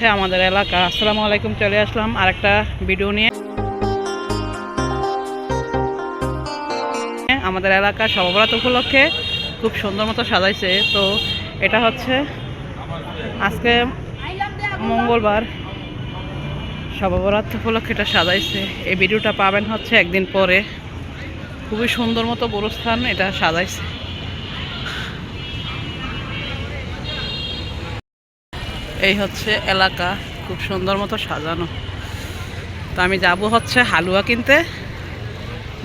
হচ্ছে আমাদের এলাকা। আসসালামু আলাইকুম, চলে আসলাম আরেকটা ভিডিও নিয়ে। আমাদের এলাকা সবরাত উপলক্ষে খুব সুন্দর মতো সাজাইছে। তো এটা হচ্ছে আজকে মঙ্গলবার সবরাত উপলক্ষে এটা সাজাইছে। এই ভিডিওটা পাবেন হচ্ছে একদিন পরে। খুবই সুন্দর মতো গোরস্থান এটা সাজাইছে। এই হচ্ছে এলাকা খুব সুন্দর মতো সাজানো। তো আমি যাব হচ্ছে হালুয়া কিনতে।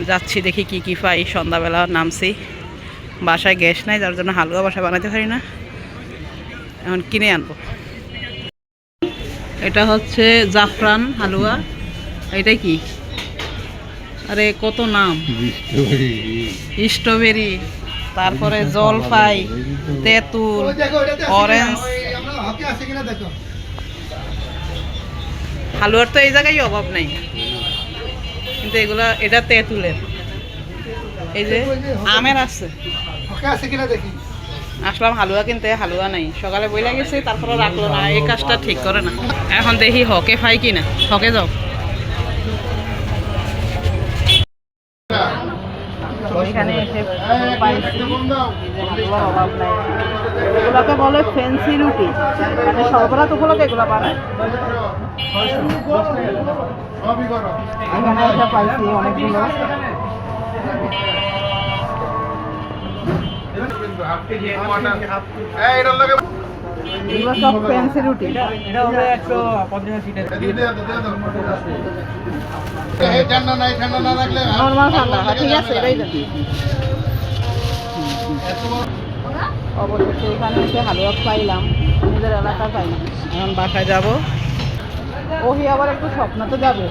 যাচ্ছি দেখি কি কি পাই সন্ধ্যাবেলা নামছি। বাসায় গ্যাস নাই যার জন্য হালুয়া বাসায় বানাতে পারি না। এখন কিনে আনব। এটা হচ্ছে জাফরান হালুয়া। এটা কি? আরে কত নাম? স্ট্রবেরি। তারপরে জলপাই তেঁতুল অরেঞ্জ। হালুয়ার তো এই জায়গায় অভাব নাই। কিন্তু এগুলা এটা তেঁতুলের। এই যে আমের আছে। আসলাম হালুয়া কিনতে হালুয়া নাই। সকালে বইলা গেছি তারপরে রাখল না এই কাজটা ঠিক করে না। এখন দেখি হকে পাই কিনা। হকে যাও। এখানে এসে পাইছি। হালুয়ার অভাব নাই। এগুলোকে বলে ফেন্সি রুটি। মানে সরবরাহ উপলক্ষে এগুলো বানায়। এখানে একটা পাইছি অনেকগুলো। এগুলো সব ফেন্সি রুটি। নর্মাল ঠান্ডা ঠিক আছে এটাই অবশেষে এখানে এসে হালুয়া পাইলাম নিজের এলাকা পাইলাম। এখন বাসায় যাব। ওহি আবার একটু স্বপ্ন তো যাবে।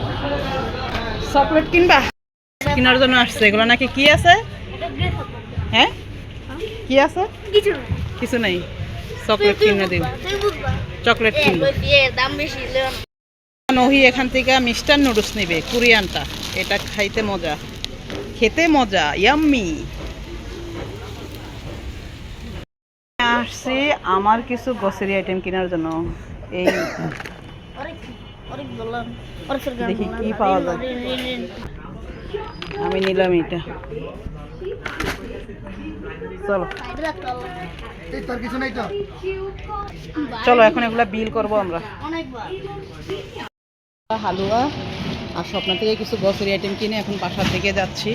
চকলেট কিনবা? কেনার জন্য আসছে এগুলো নাকি কি আছে? হ্যাঁ? কি আছে? কিছু নেই। চকলেট কিনে দিন। চকলেট কিনবো। নহি এখান থেকে মিষ্টার নুডলস নেবে কোরিয়ানটা। এটা খাইতে মজা। খেতে মজা ইয়াম্মি। আসছি আমার কিছু গ্রসারি আইটেম কেনার জন্য। এই দেখি কি পাওয়া যায়। আমি নিলাম এটা। চলো। এখন এগুলা বিল করব আমরা। হালুয়া আর স্বপ্ন থেকে কিছু গ্রসারি আইটেম কিনে এখন বাসার দিকে যাচ্ছি।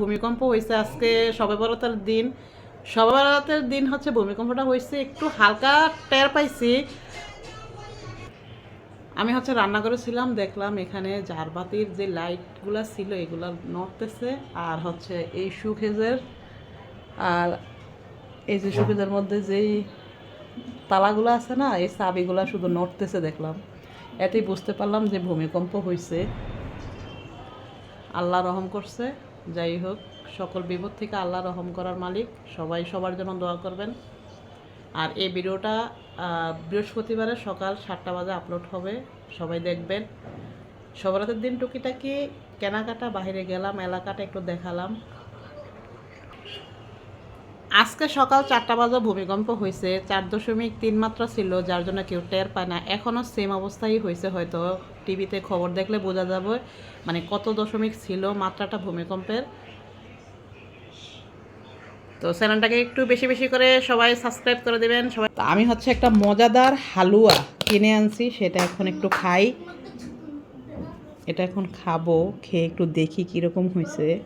ভূমিকম্প হয়েছে আজকে, সবে বরাতের দিন। সবে বরাতের দিন হচ্ছে ভূমিকম্পটা হয়েছে, একটু হালকা টের পাইছি। আমি হচ্ছে রান্না করেছিলাম, দেখলাম এখানে ঝাড়বাতির যে লাইটগুলো ছিল, এগুলো নড়তেছে, আর হচ্ছে এই সুখেজের, আর এই যে সুখেজের মধ্যে যেই তালাগুলো আছে না, এই চাবিগুলো শুধু নড়তেছে দেখলাম। এতেই বুঝতে পারলাম যে ভূমিকম্প হয়েছে আল্লাহ রহম করছে, যাই হোক। সকল বিপদ থেকে আল্লাহ রহম করার মালিক। সবাই সবার জন্য দোয়া করবেন। আর এই ভিডিওটা বৃহস্পতিবারে সকাল সাতটা বাজে আপলোড হবে। সবাই দেখবেন। সবরাতের দিন টুকিটাকি কেনাকাটা বাইরে গেলাম, এলাকাটা একটু দেখালাম। আজকে সকাল চারটা বাজে ভূমিকম্প হয়েছে। চার দশমিক তিন মাত্রা ছিল, যার জন্য কেউ টের পায় না। এখনও সেম অবস্থাই হয়েছে হয়তো। টিভিতে খবর দেখলে বোঝা যাবে মানে কত দশমিক ছিল মাত্রাটা ভূমিকম্পের। তো চ্যানেলটাকে একটু বেশি বেশি করে সবাই সাবস্ক্রাইব করে দেবেন, সবাই আমি হচ্ছে একটা মজাদার হালুয়া কিনে আনছি, সেটা এখন একটু খাই। এটা এখন খাব, খেয়ে একটু দেখি কীরকম হয়েছে।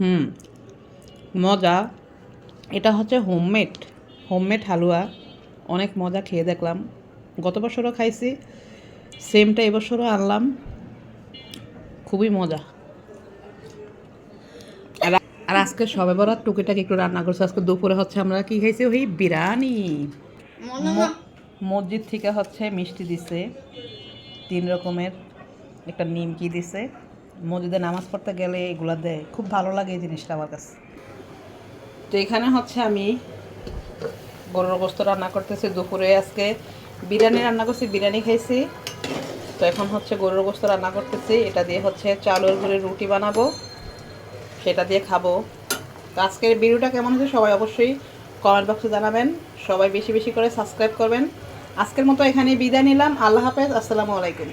হুম, মজা। এটা হচ্ছে হোমমেড হোমমেড হালুয়া। অনেক মজা খেয়ে দেখলাম। গত বছরও খাইছি সেমটা এবছরও আনলাম। খুবই মজা। আর আজকে সবে বরাত টুকিটাকি একটু রান্না করছে। আজকে দুপুরে হচ্ছে আমরা কি খাইছি? ওই বিরিয়ানি। মসজিদ থেকে হচ্ছে মিষ্টি দিছে। তিন রকমের। একটা নিমকি দিছে। মসজিদে নামাজ পড়তে গেলে এগুলা দেয়। খুব ভালো লাগে এই জিনিসটা আমার কাছে। তো এখানে হচ্ছে আমি গরুর গোস্ত রান্না করতেছি। দুপুরে আজকে বিরিয়ানি রান্না করছি বিরিয়ানি খাইছি। তো এখন হচ্ছে গরুর গোস্ত রান্না করতেছি। এটা দিয়ে হচ্ছে চালের গুঁড়ের রুটি বানাবো। সেটা দিয়ে খাব। তো আজকের ভিডিওটা কেমন হয়েছে সবাই অবশ্যই কমেন্ট বক্সে জানাবেন। সবাই বেশি বেশি করে সাবস্ক্রাইব করবেন। আজকের মতো এখানে বিদায় নিলাম। আল্লাহ হাফেজ। আসসালামু আলাইকুম।